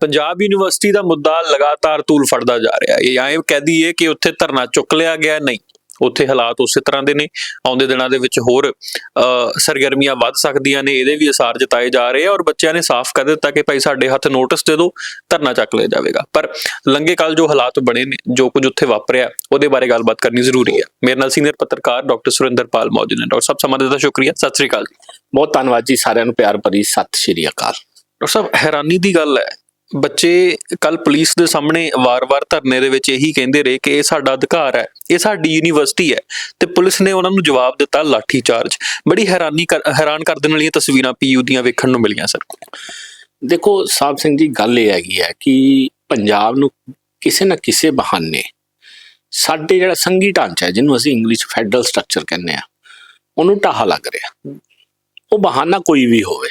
Punjab university ਦਾ ਮੁੱਦਾ ਲਗਾਤਾਰ ਤੂਲ ਫੜਦਾ ਜਾ ਰਿਹਾ ਹੈ। ਇਹ ਐਂ ਕਹਿ ਦਈਏ ਕਿ ਉੱਥੇ ਧਰਨਾ ਚੁੱਕ ਲਿਆ ਗਿਆ ਨਹੀਂ। ਉੱਥੇ ਹਾਲਾਤ ਉਸੇ ਤਰ੍ਹਾਂ ਦੇ ਨੇ। ਆਉਂਦੇ ਦਿਨਾਂ ਦੇ ਵਿੱਚ ਹੋਰ ਸਰਗਰਮੀਆਂ ਵੱਧ ਸਕਦੀਆਂ ਨੇ। ਇਹਦੇ ਵੀ ਅਸਾਰ ਜਤਾਏ ਜਾ ਰਹੇ ਆ ਔਰ ਬੱਚਿਆਂ ਨੇ ਸਾਫ਼ ਕਰ ਦਿੱਤਾ ਕਿ ਭਾਈ ਸਾਡੇ ਹੱਥ ਨੋਟਿਸ ਦੇ ਦਿਓ ਧਰਨਾ ਚੱਕ ਲਿਆ ਜਾਵੇਗਾ। ਪਰ ਲੰਗੇ ਕੱਲ ਜੋ ਹਾਲਾਤ ਬਣੇ ਨੇ ਜੋ ਕੁਝ ਉੱਥੇ ਵਾਪਰਿਆ ਉਹਦੇ ਬਾਰੇ ਗੱਲਬਾਤ ਕਰਨੀ ਜ਼ਰੂਰੀ ਹੈ। ਮੇਰੇ ਨਾਲ ਸੀਨੀਅਰ ਪੱਤਰਕਾਰ ਡਾਕਟਰ ਸੁਰਿੰਦਰਪਾਲ ਮੌਜੂਦ ਨੇ। ਡਾਕਟਰ ਸਾਹਿਬ ਸਮਾਂ ਦਿੱਤਾ ਸ਼ੁਕਰੀਆ। ਸਤਿ ਸ੍ਰੀ ਅਕਾਲ ਬਹੁਤ ਧੰਨਵਾਦ ਜੀ ਸਾਰਿਆਂ ਨੂੰ। ਪਿਆਰ ਭਰੀ ਸਤਿ ਸ਼੍ਰੀ ਅਕਾਲ। ਡਾਕਟਰ ਸਾਹਿਬ ਹੈਰਾਨੀ ਦੀ ਗੱਲ ਹੈ ਬੱਚੇ ਕੱਲ ਪੁਲਿਸ ਦੇ ਸਾਹਮਣੇ ਵਾਰ-ਵਾਰ ਧਰਨੇ ਦੇ ਵਿੱਚ ਇਹੀ ਕਹਿੰਦੇ ਰਹੇ ਕਿ ਇਹ ਸਾਡਾ ਅਧਿਕਾਰ ਹੈ, ਇਹ ਸਾਡੀ ਯੂਨੀਵਰਸਿਟੀ ਹੈ ਤੇ ਪੁਲਿਸ ਨੇ ਉਹਨਾਂ ਨੂੰ ਜਵਾਬ ਦਿੱਤਾ ਲਾਠੀ ਚਾਰਜ। ਬੜੀ ਹੈਰਾਨੀ ਕਰ- ਹੈਰਾਨ ਕਰ ਦੇਣ ਵਾਲੀਆਂ ਤਸਵੀਰਾਂ ਪੀਯੂ ਦੀਆਂ ਵੇਖਣ ਨੂੰ ਮਿਲੀਆਂ ਸਰ ਦੇਖੋ ਸਾਹਿਬ ਸਿੰਘ ਜੀ, ਗੱਲ ਇਹ ਹੈਗੀ ਹੈ ਕਿ ਪੰਜਾਬ ਨੂੰ ਕਿਸੇ ਨਾ ਕਿਸੇ ਬਹਾਨੇ ਸਾਡੇ ਜਿਹੜਾ ਸੰਘੀ ਢਾਂਚਾ ਜਿਹਨੂੰ ਅਸੀਂ ਇੰਗਲਿਸ਼ ਫੈਡਰਲ ਸਟਰਕਚਰ ਕਹਿੰਦੇ ਆ ਉਹਨੂੰ ਢਾਹਾ ਲੱਗ ਰਿਹਾ। ਉਹ ਬਹਾਨਾ ਕੋਈ ਵੀ ਹੋਵੇ।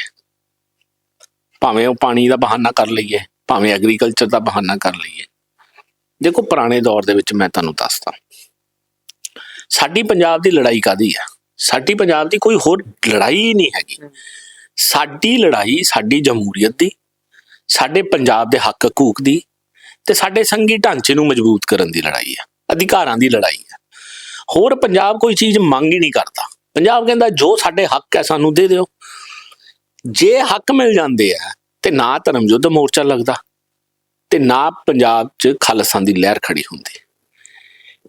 ਭਾਵੇਂ ਉਹ ਪਾਣੀ ਦਾ ਬਹਾਨਾ ਕਰ ਲਈਏ, ਭਾਵੇਂ ਐਗਰੀਕਲਚਰ ਦਾ ਬਹਾਨਾ ਕਰ ਲਈਏ। ਦੇਖੋ ਪੁਰਾਣੇ ਦੌਰ ਦੇ ਵਿੱਚ ਮੈਂ ਤੁਹਾਨੂੰ ਦੱਸਦਾ। ਸਾਡੀ ਪੰਜਾਬ ਦੀ ਲੜਾਈ ਕਾਦੀ ਹੈ ਸਾਡੀ ਪੰਜਾਬ ਦੀ ਕੋਈ ਹੋਰ ਲੜਾਈ ਨਹੀਂ ਹੈਗੀ। ਸਾਡੀ ਲੜਾਈ ਸਾਡੀ ਜਮਹੂਰੀਅਤ ਦੀ, ਸਾਡੇ ਪੰਜਾਬ ਦੇ ਹੱਕ ਹਕੂਕ ਦੀ ਤੇ ਸਾਡੇ ਸੰਘੀ ਢਾਂਚੇ ਨੂੰ ਮਜ਼ਬੂਤ ਕਰਨ ਦੀ ਲੜਾਈ ਹੈ ਅਧਿਕਾਰਾਂ ਦੀ ਲੜਾਈ ਹੈ ਹੋਰ ਪੰਜਾਬ ਕੋਈ ਚੀਜ਼ ਮੰਗ ਹੀ ਨਹੀਂ ਕਰਦਾ। ਪੰਜਾਬ ਕਹਿੰਦਾ ਜੋ ਸਾਡੇ ਹੱਕ ਹੈ ਸਾਨੂੰ ਦੇ ਦਿਓ। ਜੇ ਹੱਕ ਮਿਲ ਜਾਂਦੇ ਆ, ਤੇ ਨਾ ਧਰਮ ਯੁੱਧ ਮੋਰਚਾ ਲੱਗਦਾ, ਤੇ ਨਾ ਪੰਜਾਬ 'ਚ ਖਾਲਸਾ ਦੀ ਲਹਿਰ ਖੜੀ ਹੁੰਦੀ।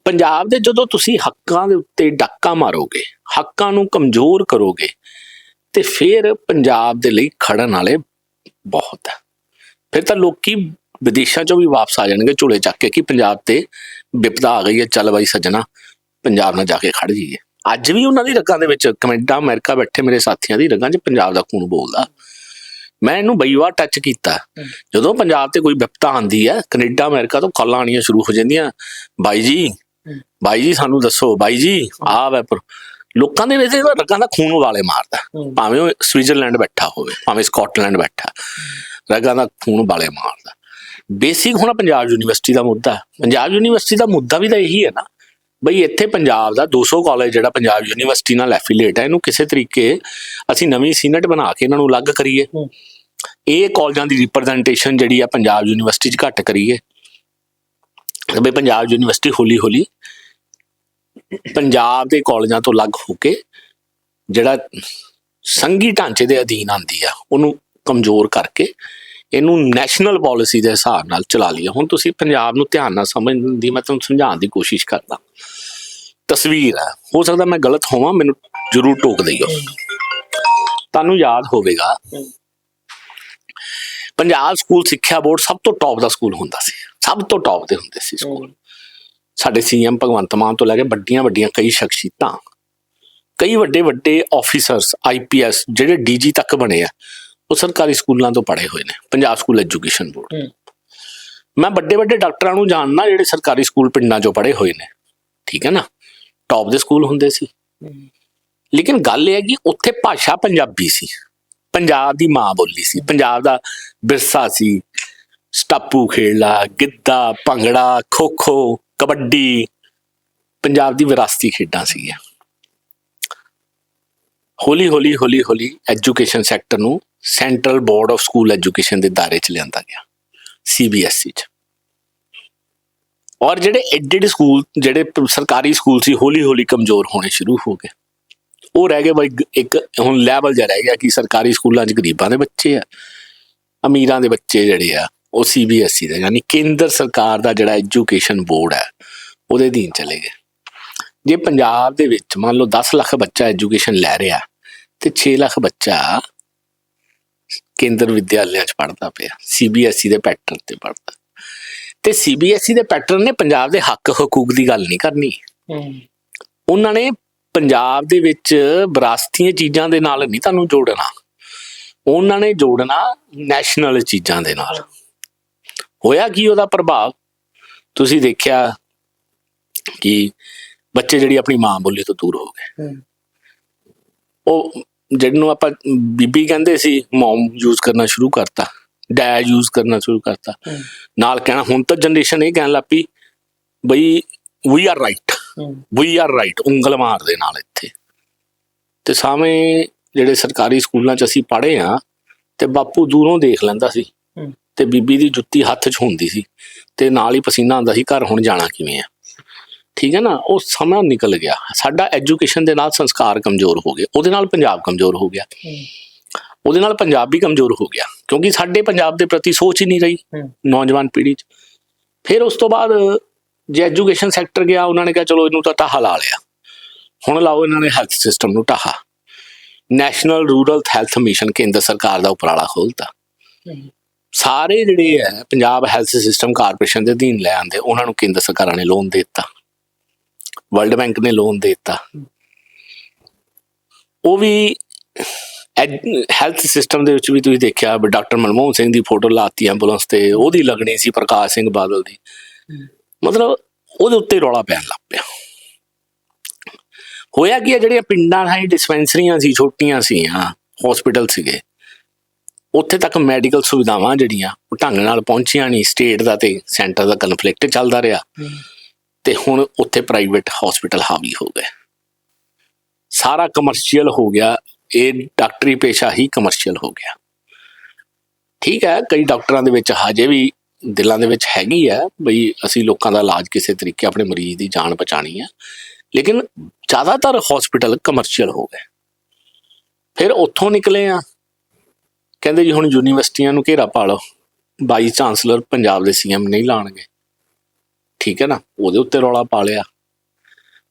ਪੰਜਾਬ ਦੇ ਜਦੋਂ ਤੁਸੀਂ ਹੱਕਾਂ ਦੇ ਉੱਤੇ ਡਾਕਾ ਮਾਰੋਗੇ, ਹੱਕਾਂ ਨੂੰ ਕਮਜ਼ੋਰ ਕਰੋਗੇ, ਤੇ ਫਿਰ ਪੰਜਾਬ ਦੇ ਲਈ ਖੜਨ ਵਾਲੇ ਬਹੁਤ ਹੈ ਫਿਰ ਤਾਂ ਲੋਕੀ ਵਿਦੇਸ਼ਾਂ ਚੋਂ ਵੀ ਵਾਪਸ ਆ ਜਾਣਗੇ ਝੋਲੇ ਚੱਕ ਕੇ ਕਿ ਪੰਜਾਬ ਤੇ ਵਿਪਤਾ ਆ ਗਈ ਹੈ, ਚੱਲ ਬਾਈ ਸੱਜਣਾ, ਪੰਜਾਬ ਨਾਲ ਜਾ ਕੇ ਖੜ ਜਾਈਏ। ਅੱਜ ਵੀ ਉਹਨਾਂ ਦੀ ਰਗਾਂ ਦੇ ਵਿੱਚ ਕੈਨੇਡਾ ਅਮਰੀਕਾ ਬੈਠੇ ਮੇਰੇ ਸਾਥੀਆਂ ਦੀ ਰਗਾਂ 'ਚ ਪੰਜਾਬ ਦਾ ਖੂਨ ਬੋਲਦਾ। ਮੈਂ ਇਹਨੂੰ ਬਈ ਵਾਰ ਟੱਚ ਕੀਤਾ ਜਦੋਂ ਪੰਜਾਬ ਤੇ ਕੋਈ ਵਿਪਤਾ ਆਂਦੀ ਹੈ ਕੈਨੇਡਾ ਅਮਰੀਕਾ ਤੋਂ ਕਾਲਾਂ ਆਣੀਆਂ ਸ਼ੁਰੂ ਹੋ ਜਾਂਦੀਆਂ ਬਾਈ ਜੀ ਬਾਈ ਜੀ ਸਾਨੂੰ ਦੱਸੋ ਬਾਈ ਜੀ ਆਹ ਵੈਪਰ ਲੋਕਾਂ ਦੇ ਵਿੱਚ ਇਹਦਾ ਰਗਾਂ ਦਾ ਖੂਨ ਵਾਲੇ ਮਾਰਦਾ। ਭਾਵੇਂ ਉਹ ਸਵਿਟਜ਼ਰਲੈਂਡ ਬੈਠਾ ਹੋਵੇ ਭਾਵੇਂ ਸਕਾਟਲੈਂਡ ਬੈਠਾ ਰਗਾਂ ਦਾ ਖੂਨ ਵਾਲੇ ਮਾਰਦਾ। ਬੇਸਿਕ ਹੁਣ ਪੰਜਾਬ ਯੂਨੀਵਰਸਿਟੀ ਦਾ ਮੁੱਦਾ। ਪੰਜਾਬ ਯੂਨੀਵਰਸਿਟੀ ਦਾ ਮੁੱਦਾ ਵੀ ਤਾਂ ਇਹੀ ਹੈ ਨਾ। ਬਈ ਇੱਥੇ ਪੰਜਾਬ ਦਾ 200 ਕਾਲਜ ਜਿਹੜਾ ਪੰਜਾਬ ਯੂਨੀਵਰਸਿਟੀ ਨਾਲ ਐਫੀਲੀਏਟ ਹੈ ਇਹਨੂੰ ਕਿਸੇ ਤਰੀਕੇ ਅਸੀਂ ਨਵੀਂ ਸੀਨਟ ਬਣਾ ਕੇ ਇਹਨਾਂ ਨੂੰ ਅਲੱਗ ਕਰੀਏ। ਇਹ ਕਾਲਜਾਂ ਦੀ ਰਿਪਰੈਜ਼ੈਂਟੇਸ਼ਨ ਜਿਹੜੀ ਆ ਪੰਜਾਬ ਯੂਨੀਵਰਸਿਟੀ 'ਚ ਘੱਟ ਕਰੀਏ। ਤੇ ਬਈ ਪੰਜਾਬ ਯੂਨੀਵਰਸਿਟੀ ਹੌਲੀ ਹੌਲੀ ਪੰਜਾਬ ਦੇ ਕਾਲਜਾਂ ਤੋਂ ਅਲੱਗ ਹੋ ਕੇ ਜਿਹੜਾ ਸੰਘੀ ਢਾਂਚੇ ਦੇ ਅਧੀਨ ਆਂਦੀ ਆ ਉਹਨੂੰ ਕਮਜ਼ੋਰ ਕਰਕੇ ਇਹਨੂੰ ਨੈਸ਼ਨਲ ਪਾਲਿਸੀ ਦੇ ਹਿਸਾਬ ਨਾਲ ਚਲਾ ਲਿਆ ਹੁਣ ਤੁਸੀਂ ਪੰਜਾਬ ਨੂੰ ਧਿਆਨ ਨਾਲ ਸਮਝਣ ਦੀ ਮੈਂ ਤੁਹਾਨੂੰ ਸਮਝਾਉਣ ਦੀ ਕੋਸ਼ਿਸ਼ ਕਰਦਾ। ਤਸਵੀਰ ਹੈ। ਹੋ ਸਕਦਾ ਮੈਂ ਗਲਤ ਹੋਵਾਂ ਮੈਨੂੰ ਜ਼ਰੂਰ ਟੋਕ ਦਈਓ ਤੁਹਾਨੂੰ ਯਾਦ ਹੋਵੇਗਾ ਪੰਜਾਬ ਸਕੂਲ ਸਿੱਖਿਆ ਬੋਰਡ ਸਭ ਤੋਂ ਟੌਪ ਦਾ ਸਕੂਲ ਹੁੰਦਾ ਸੀ। ਸਭ ਤੋਂ ਟੌਪ ਦੇ ਹੁੰਦੇ ਸੀ ਸਕੂਲ। ਸਾਡੇ ਸੀਐਮ ਭਗਵੰਤ ਮਾਨ ਤੋਂ ਲੈ ਕੇ ਵੱਡੀਆਂ ਵੱਡੀਆਂ ਕਈ ਸ਼ਖਸੀਅਤਾਂ ਕਈ ਵੱਡੇ ਵੱਡੇ ਆਫੀਸਰਸ ਆਈਪੀਐਸ ਜਿਹੜੇ ਡੀਜੀ ਤੱਕ ਬਣੇ ਆ ਉਹ ਸਰਕਾਰੀ ਸਕੂਲਾਂ ਤੋਂ ਪੜ੍ਹੇ ਹੋਏ ਨੇ ਪੰਜਾਬ ਸਕੂਲ ਐਜੂਕੇਸ਼ਨ ਬੋਰਡ। ਮੈਂ ਵੱਡੇ ਵੱਡੇ ਡਾਕਟਰਾਂ ਨੂੰ ਜਾਣਦਾ ਜਿਹੜੇ ਸਰਕਾਰੀ ਸਕੂਲ ਪਿੰਡਾਂ 'ਚੋਂ ਪੜ੍ਹੇ ਹੋਏ ਨੇ। ਠੀਕ ਹੈ ਨਾ? ਟੌਪ ਦੇ ਸਕੂਲ ਹੁੰਦੇ ਸੀ। ਲੇਕਿਨ ਗੱਲ ਇਹ ਹੈ ਕਿ ਉੱਥੇ ਭਾਸ਼ਾ ਪੰਜਾਬੀ ਸੀ। ਪੰਜਾਬ ਦੀ ਮਾਂ ਬੋਲੀ ਸੀ। ਪੰਜਾਬ ਦਾ ਵਿਰਸਾ ਸੀ। ਸਟਾਪੂ ਖੇਡਣਾ ਗਿੱਧਾ ਭੰਗੜਾ ਖੋ-ਖੋ ਕਬੱਡੀ ਪੰਜਾਬ ਦੀ ਵਿਰਾਸਤੀ ਖੇਡਾਂ ਸੀਗੀਆਂ। ਹੌਲੀ ਹੌਲੀ ਹੌਲੀ ਹੌਲੀ ਐਜੂਕੇਸ਼ਨ ਸੈਕਟਰ ਨੂੰ central board of school education ਦੇ ਦਾਇਰੇ 'ਚ ਲਿਆਂਦਾ ਗਿਆ। ਸੀਬੀਐਸਈ 'ਚ। ਔਰ ਜਿਹੜੇ ਐਡਿਡ ਸਕੂਲ, ਜਿਹੜੇ ਸਰਕਾਰੀ ਸਕੂਲ ਸੀ ਹੌਲੀ ਹੌਲੀ ਕਮਜ਼ੋਰ ਹੋਣੇ ਸ਼ੁਰੂ ਹੋ ਗਏ। ਉਹ ਰਹਿ ਗਏ ਬਈ ਇੱਕ ਹੁਣ ਲੈਵਲ ਜਿਹਾ ਰਹਿ ਗਿਆ ਕਿ ਸਰਕਾਰੀ ਸਕੂਲਾਂ 'ਚ ਗਰੀਬਾਂ ਦੇ ਬੱਚੇ ਆ, ਅਮੀਰਾਂ ਦੇ ਬੱਚੇ ਜਿਹੜੇ ਆ, ਉਹ ਸੀਬੀਐਸਈ ਦਾ, ਯਾਨੀ ਕੇਂਦਰ ਸਰਕਾਰ ਦਾ ਜਿਹੜਾ ਐਜੂਕੇਸ਼ਨ ਬੋਰਡ ਹੈ, ਉਹਦੇ ਅਧੀਨ ਚਲੇ ਗਏ। ਜੇ ਪੰਜਾਬ ਦੇ ਵਿੱਚ ਮੰਨ ਲਓ 10 ਲੱਖ ਬੱਚਾ ਐਜੂਕੇਸ਼ਨ ਲੈ ਰਿਹਾ ਤੇ 6 ਲੱਖ ਬੱਚਾ ਕੇਂਦਰ ਵਿਦਿਆਲਿਆਂ 'ਚ ਪੜ੍ਹਦਾ ਪਿਆ ਸੀਬੀਐਸਈ ਦੇ ਪੈਟਰਨ ਤੇ ਪੜ੍ਹਦਾ। ਤੇ ਸੀਬੀਐਸਈ ਦੇ ਪੈਟਰਨ ਨੇ ਪੰਜਾਬ ਦੇ ਹੱਕ ਹਕੂਕ ਦੀ ਗੱਲ ਨਹੀਂ ਕਰਨੀ। ਉਹਨਾਂ ਨੇ ਪੰਜਾਬ ਦੇ ਵਿੱਚ ਵਿਰਾਸਤੀਆਂ ਚੀਜ਼ਾਂ ਦੇ ਨਾਲ ਨਹੀਂ ਤੁਹਾਨੂੰ ਜੋੜਨਾ। ਉਹਨਾਂ ਨੇ ਜੋੜਨਾ ਨੈਸ਼ਨਲ ਚੀਜ਼ਾਂ ਦੇ ਨਾਲ। ਹੋਇਆ ਕੀ ਉਹਦਾ ਪ੍ਰਭਾਵ? ਤੁਸੀਂ ਦੇਖਿਆ ਕਿ ਬੱਚੇ ਜਿਹੜੀ ਆਪਣੀ ਮਾਂ ਬੋਲੀ ਤੋਂ ਦੂਰ ਹੋ ਗਏ। ਉਹ ਜਿਹਨੂੰ ਆਪਾਂ ਬੀਬੀ ਕਹਿੰਦੇ ਸੀ ਮਮ ਯੂਜ਼ ਕਰਨਾ ਸ਼ੁਰੂ ਕਰਤਾ। ਡੈਡ ਯੂਜ਼ ਕਰਨਾ ਸ਼ੁਰੂ ਕਰਤਾ। ਨਾਲ ਕਹਿਣਾ ਹੁਣ ਤਾਂ ਜਨਰੇਸ਼ਨ ਇਹ ਕਹਿਣ ਲੱਪੀ ਬਈ we are right we are right ਉਂਗਲ ਮਾਰਦੇ ਨਾਲ ਇੱਥੇ। ਤੇ ਸਾਵੇਂ ਜਿਹੜੇ ਸਰਕਾਰੀ ਸਕੂਲਾਂ 'ਚ ਅਸੀਂ ਪੜ੍ਹੇ ਆ ਤੇ ਬਾਪੂ ਦੂਰੋਂ ਦੇਖ ਲੈਂਦਾ ਸੀ। ਤੇ ਬੀਬੀ ਦੀ ਜੁੱਤੀ ਹੱਥ 'ਚ ਹੁੰਦੀ ਸੀ ਤੇ ਨਾਲ ਹੀ ਪਸੀਨਾ ਆਉਂਦਾ ਸੀ ਘਰ ਹੁਣ ਜਾਣਾ ਕਿਵੇਂ ਆ। ਠੀਕ ਹੈ ਨਾ ਉਹ ਸਮਾਂ ਨਿਕਲ ਗਿਆ। ਸਾਡਾ ਐਜੂਕੇਸ਼ਨ ਦੇ ਨਾਲ ਸੰਸਕਾਰ ਕਮਜ਼ੋਰ ਹੋ ਗਏ। ਉਹਦੇ ਨਾਲ ਪੰਜਾਬ ਕਮਜ਼ੋਰ ਹੋ ਗਿਆ। ਉਹਦੇ ਨਾਲ ਪੰਜਾਬ ਵੀ ਕਮਜ਼ੋਰ ਹੋ ਗਿਆ ਕਿਉਂਕਿ ਸਾਡੇ ਪੰਜਾਬ ਦੇ ਪ੍ਰਤੀ ਸੋਚ ਹੀ ਨਹੀਂ ਰਹੀ। ਨੌਜਵਾਨ ਪੀੜ੍ਹੀ 'ਚ। ਫਿਰ ਉਸ ਤੋਂ ਬਾਅਦ ਜੇ ਐਜੂਕੇਸ਼ਨ ਸੈਕਟਰ ਗਿਆ ਉਹਨਾਂ ਨੇ ਕਿਹਾ ਚਲੋ ਇਹਨੂੰ ਤਾਂ ਟਾਹਾ ਲਾ ਲਿਆ। ਹੁਣ ਲਾਓ ਇਹਨਾਂ ਨੇ ਹੈਲਥ ਸਿਸਟਮ ਨੂੰ ਟਾਹਾ ਨੈਸ਼ਨਲ ਰੂਰਲ ਹੈਲਥ ਮਿਸ਼ਨ ਕੇਂਦਰ ਸਰਕਾਰ ਦਾ ਉਪਰਾਲਾ ਖੋਲਤਾ। ਸਾਰੇ ਜਿਹੜੇ ਹੈ ਪੰਜਾਬ ਹੈਲਥ ਸਿਸਟਮ ਕਾਰਪੋਰੇਸ਼ਨ ਦੇ ਅਧੀਨ ਲੈ ਆਂਦੇ ਉਹਨਾਂ ਨੂੰ ਕੇਂਦਰ ਸਰਕਾਰਾਂ ਨੇ ਲੋਨ ਦੇ ਦਿੱਤਾ। ਵਰਲਡ ਬੈਂਕ ਨੇ ਲੋਨ ਦੇ ਦਿੱਤਾ। ਉਹ ਵੀ ਹੈਲਥ ਸਿਸਟਮ ਦੇ ਵਿੱਚ ਵੀ ਤੁਸੀਂ ਦੇਖਿਆ ਵੀ ਡਾਕਟਰ ਮਨਮੋਹਨ ਸਿੰਘ ਦੀ ਫੋਟੋ ਲਾਤੀ ਐਂਬੂਲੈਂਸ ਤੇ ਉਹਦੀ ਲੱਗਣੀ ਸੀ ਪ੍ਰਕਾਸ਼ ਸਿੰਘ ਬਾਦਲ ਦੀ। ਮਤਲਬ ਉਹਦੇ ਉੱਤੇ ਰੌਲਾ ਪੈਣ ਲੱਗ ਪਿਆ। ਹੋਇਆ ਕੀ ਹੈ ਜਿਹੜੀਆਂ ਪਿੰਡਾਂ ਨਾਲ ਡਿਸਪੈਂਸਰੀਆਂ ਸੀ ਛੋਟੀਆਂ ਸੀ ਹਾਂ ਹਸਪੀਟਲ ਸੀਗੇ ਉੱਥੇ ਤੱਕ ਮੈਡੀਕਲ ਸੁਵਿਧਾਵਾਂ ਜਿਹੜੀਆਂ ਉਹ ਢੰਗ ਨਾਲ ਪਹੁੰਚੀਆਂ ਨਹੀਂ ਸਟੇਟ ਦਾ ਤੇ ਸੈਂਟਰ ਦਾ ਕਨਫਲਿਕਟ ਚੱਲਦਾ ਰਿਹਾ। ਤੇ ਹੁਣ ਉੱਥੇ ਪ੍ਰਾਈਵੇਟ ਹਸਪੀਟਲ ਹਾਵੀ ਹੋ ਗਏ। ਸਾਰਾ ਕਮਰਸ਼ੀਅਲ ਹੋ ਗਿਆ ਇਹ ਡਾਕਟਰੀ ਪੇਸ਼ਾ ਹੀ ਕਮਰਸ਼ੀਅਲ ਹੋ ਗਿਆ। ਠੀਕ ਹੈ ਕਈ ਡਾਕਟਰਾਂ ਦੇ ਵਿੱਚ ਹਜੇ ਵੀ ਦਿਲਾਂ ਦੇ ਵਿੱਚ ਹੈਗੀ ਹੈ ਬਈ ਅਸੀਂ ਲੋਕਾਂ ਦਾ ਇਲਾਜ ਕਿਸੇ ਤਰੀਕੇ ਆਪਣੇ ਮਰੀਜ਼ ਦੀ ਜਾਨ ਬਚਾਣੀ ਹੈ ਲੇਕਿਨ ਜ਼ਿਆਦਾਤਰ ਹਸਪੀਟਲ ਕਮਰਸ਼ੀਅਲ ਹੋ ਗਏ। ਫਿਰ ਉੱਥੋਂ ਨਿਕਲੇ ਆ ਕਹਿੰਦੇ ਜੀ ਹੁਣ ਯੂਨੀਵਰਸਿਟੀਆਂ ਨੂੰ ਘੇਰਾ ਪਾ ਲਓ। ਵਾਈਸ ਚਾਂਸਲਰ ਪੰਜਾਬ ਦੇ ਸੀਐਮ ਨਹੀਂ ਲਾਣਗੇ ਠੀਕ ਹੈ ਨਾ ਉਹਦੇ ਉੱਤੇ ਰੌਲਾ ਪਾ ਲਿਆ।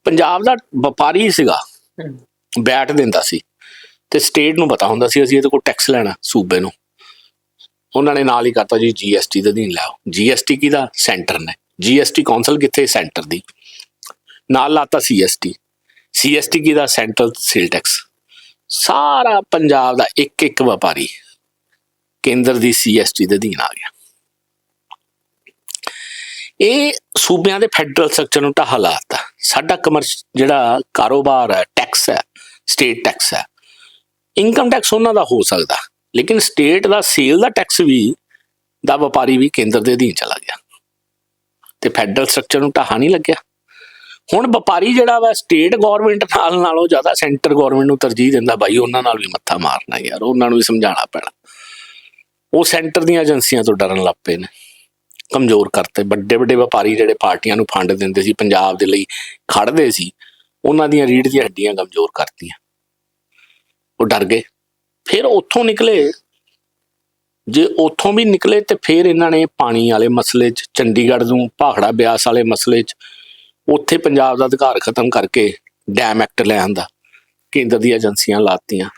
ਪੰਜਾਬ ਦਾ ਵਪਾਰੀ ਸੀਗਾ। ਬੈਠ ਦਿੰਦਾ ਸੀ। ਤੇ ਸਟੇਟ ਨੂੰ ਪਤਾ ਹੁੰਦਾ ਸੀ, ਅਸੀਂ ਇਹਦੇ ਕੋਲ ਟੈਕਸ ਲੈਣਾ ਸੂਬੇ ਨੂੰ। ਉਹਨਾਂ ਨੇ ਨਾਲ ਹੀ ਕਰਤਾ ਜੀ ਜੀਐਸਟੀ ਦੇ ਅਧੀਨ ਲਾਓ ਜੀਐਸਟੀ ਕਿਹਦਾ? ਸੈਂਟਰ ਨੇ। ਜੀਐਸਟੀ ਕੌਂਸਲ ਕਿੱਥੇ? ਸੈਂਟਰ ਦੀ। ਨਾਲ ਲਾਤਾ ਸੀਐਸਟੀ ਸੀਐਸਟੀ ਕਿਹਦਾ? ਸੈਂਟਰਲ ਸੇਲ ਟੈਕਸ ਸਾਰਾ ਪੰਜਾਬ ਦਾ ਇੱਕ ਇੱਕ ਵਪਾਰੀ ਕੇਂਦਰ ਦੀ ਸੀਐਸਟੀ ਦੇ ਅਧੀਨ ਆ ਗਿਆ। ਇਹ ਸੂਬਿਆਂ ਦੇ ਫੈਡਰਲ ਸਟਰਕਚਰ ਨੂੰ ਢਾਹ ਲਾਤਾ। ਸਾਡਾ ਕਮਰਸ਼ ਜਿਹੜਾ ਕਾਰੋਬਾਰ ਹੈ ਟੈਕਸ ਹੈ ਸਟੇਟ ਟੈਕਸ ਹੈ। ਇਨਕਮ ਟੈਕਸ ਉਹਨਾਂ ਦਾ ਹੋ ਸਕਦਾ। ਲੇਕਿਨ ਸਟੇਟ ਦਾ ਸੇਲ ਦਾ ਟੈਕਸ ਵੀ, ਦਾ ਵਪਾਰੀ ਵੀ ਕੇਂਦਰ ਦੇ ਅਧੀਨ ਚਲਾ ਗਿਆ। ਤੇ ਫੈਡਰਲ ਸਟਰਕਚਰ ਨੂੰ ਢਾਹਾ ਨਹੀਂ ਲੱਗਿਆ। ਹੁਣ ਵਪਾਰੀ ਜਿਹੜਾ ਵਾ ਸਟੇਟ ਗਵਰਨਮੈਂਟ ਨਾਲ ਨਾਲੋਂ ਜ਼ਿਆਦਾ ਸੈਂਟਰ ਗਵਰਨਮੈਂਟ ਨੂੰ ਤਰਜੀਹ ਦਿੰਦਾ ਬਾਈ, ਉਹਨਾਂ ਨਾਲ ਵੀ ਮੱਥਾ ਮਾਰਨਾ ਯਾਰ, ਉਹਨਾਂ ਨੂੰ ਵੀ ਸਮਝਾਉਣਾ ਪੈਣਾ। ਉਹ ਸੈਂਟਰ ਦੀਆਂ ਏਜੰਸੀਆਂ ਤੋਂ ਡਰਨ ਲੱਗ ਪਏ ਨੇ। ਕਮਜ਼ੋਰ ਕਰਤੇ। ਵੱਡੇ ਵੱਡੇ ਵਪਾਰੀ ਜਿਹੜੇ ਪਾਰਟੀਆਂ ਨੂੰ ਫੰਡ ਦਿੰਦੇ ਸੀ, ਪੰਜਾਬ ਦੇ ਲਈ ਖੜਦੇ ਸੀ, ਉਹਨਾਂ ਦੀਆਂ ਰੀੜ ਦੀਆਂ ਹੱਡੀਆਂ ਕਮਜ਼ੋਰ ਕਰਤੀਆਂ। ਉਹ ਡਰ ਗਏ। ਫਿਰ ਉੱਥੋਂ ਨਿਕਲੇ। ਜੇ ਉੱਥੋਂ ਵੀ ਨਿਕਲੇ ਤੇ ਫਿਰ ਇਹਨਾਂ ਨੇ ਪਾਣੀ ਵਾਲੇ ਮਸਲੇ 'ਚ, ਚੰਡੀਗੜ੍ਹ ਨੂੰ, ਭਾਖੜਾ ਬਿਆਸ ਵਾਲੇ ਮਸਲੇ 'ਚ, ਉੱਥੇ ਪੰਜਾਬ ਦਾ ਅਧਿਕਾਰ ਖਤਮ ਕਰਕੇ ਡੈਮ ਐਕਟ ਲੈ ਆਂਦਾ ਕੇਂਦਰ ਦੀਆਂ ਏਜੰਸੀਆਂ ਲਾਤੀਆਂ।